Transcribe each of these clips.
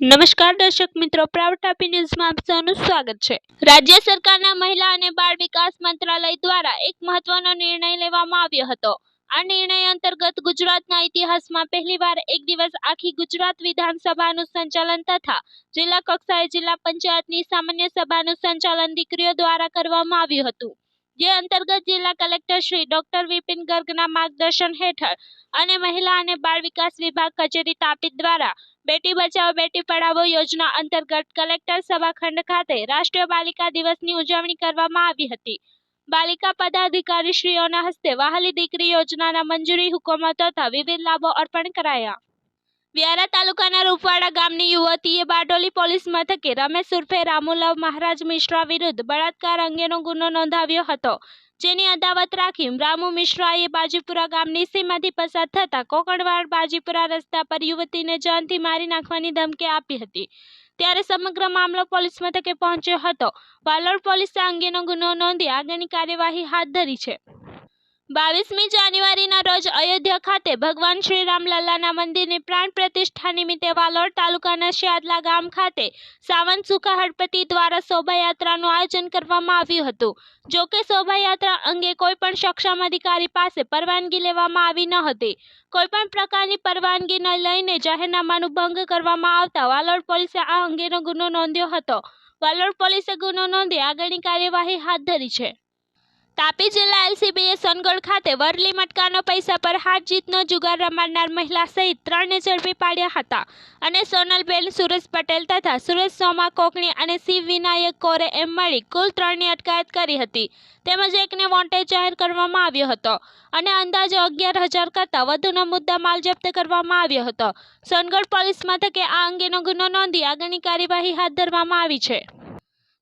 નમસ્કાર દર્શક મિત્રો પ્રાઉડ ટાપી ન્યૂઝમાં આપ સૌનું સ્વાગત છે. રાજ્ય સરકારના મહિલા અને બાળ વિકાસ મંત્રાલય દ્વારા એક મહત્વનો નિર્ણય લેવામાં આવ્યો હતો. આ નિર્ણય અંતર્ગત ગુજરાતના ઇતિહાસમાં પહેલીવાર એક દિવસ આખી ગુજરાત વિધાનસભાનું સંચાલન તથા જિલ્લા કક્ષાએ જિલ્લા પંચાયતની સામાન્ય સભાનું સંચાલન દીકરીઓ દ્વારા કરવામાં આવ્યું હતું. જે અંતર્ગત જિલ્લા કલેક્ટર શ્રી ડોક્ટર વિપિન ગર્ગના માર્ગદર્શન હેઠળ અને મહિલા અને બાળ વિકાસ વિભાગ કચેરી તાપી દ્વારા બેટી બચાવો, બેટી પઢાવો યોજના અંતર્ગત કલેક્ટર સભાખંડ ખાતે રાષ્ટ્રીય બાલિકા દિવસની ઉજવણી કરવામાં આવી હતી. બાલિકા પદાધિકારીશ્રીઓના હસ્તે વહાલી દીકરી યોજનાના મંજૂરી હુકમો તથા વિવિધ લાભો અર્પણ કરાયા. વ્યારા તાલુકાના રૂપવાડા ગામની યુવતીએ બારડોલી પોલીસ મથકે રમેશ ઉર્ફે રામુલાવ મહારાજ મિશ્રા વિરુદ્ધ બળાત્કાર અંગેનો ગુનો નોંધાવ્યો હતો. જેની અદાવત રાખી રામુ મિશ્રાએ બાજીપુરા ગામની સીમાથી પસાર થતા કોકણવાડ બાજીપુરા રસ્તા પર યુવતીને જાનથી મારી નાખવાની ધમકી આપી હતી. ત્યારે સમગ્ર મામલો પોલીસ મથકે પહોંચ્યો હતો. વાલોડ પોલીસે અંગેનો ગુનો નોંધી આગળની કાર્યવાહી હાથ ધરી છે. બાવીસમી જાન્યુઆરીના રોજ અયોધ્યા ખાતે ભગવાન શ્રી રામલલ્લાના મંદિરની પ્રાણ પ્રતિષ્ઠા નિમિત્તે વાલોડ તાલુકાના શ્યાદલા ગામ ખાતે સાવંત સુખા હળપતિ દ્વારા શોભાયાત્રાનું આયોજન કરવામાં આવ્યું હતું. જો કે શોભાયાત્રા અંગે કોઈપણ સક્ષમ અધિકારી પાસે પરવાનગી લેવામાં આવી ન હતી. કોઈપણ પ્રકારની પરવાનગી ન લઈને જાહેરનામાનું ભંગ કરવામાં આવતા વાલોડ પોલીસે આ અંગેનો ગુનો નોંધ્યો હતો. વાલોડ પોલીસે ગુનો નોંધી આગળની કાર્યવાહી હાથ ધરી છે. તાપી જિલ્લા એલસીબીએ સોનગઢ ખાતે વરલી મટકાનો પૈસા પર હાર જીતનો જુગાર રમાડનાર મહિલા સહિત ત્રણને ઝડપી પાડ્યા હતા અને સોનલબેન સુરેશ પટેલ તથા સુરેશ સોમા કોકણી અને શિવ વિનાયક કોરે એમ મળી કુલ ત્રણની અટકાયત કરી હતી. તેમજ એકને વોન્ટેજ જાહેર કરવામાં આવ્યો હતો અને અંદાજે અગિયાર હજાર કરતાં વધુનો મુદ્દા માલ જપ્ત કરવામાં આવ્યો હતો. સોનગઢ પોલીસ મથકે આ અંગેનો ગુનો નોંધી આગળની કાર્યવાહી હાથ ધરવામાં આવી છે.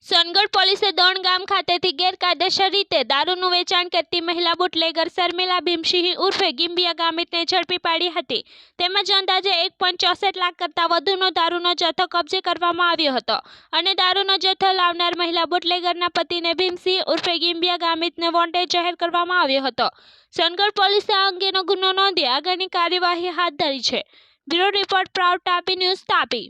સોનગઢ પોલીસે દોણ ગામ ખાતેથી ગેરકાયદેસર રીતે દારૂનું વેચાણ કરતી મહિલા બુટલેગર શર્મિલા ભીમસિંહ ઉર્ફે ગિમ્બિયા ગામિતને ઝડપી પાડી હતી. તેમજ અંદાજે એક પોઈન્ટ ચોસઠ લાખ કરતાં વધુનો દારૂનો જથ્થો કબજે કરવામાં આવ્યો હતો. અને દારૂનો જથ્થો લાવનાર મહિલા બુટલેગરના પતિને ભીમસિંહ ઉર્ફે ગિમ્બિયા ગામિતને વોન્ટેડ જાહેર કરવામાં આવ્યો હતો. સોનગઢ પોલીસે આ અંગેનો ગુનો નોંધી આગળની કાર્યવાહી હાથ ધરી છે. Bureau report, proud Tapi news Tapi.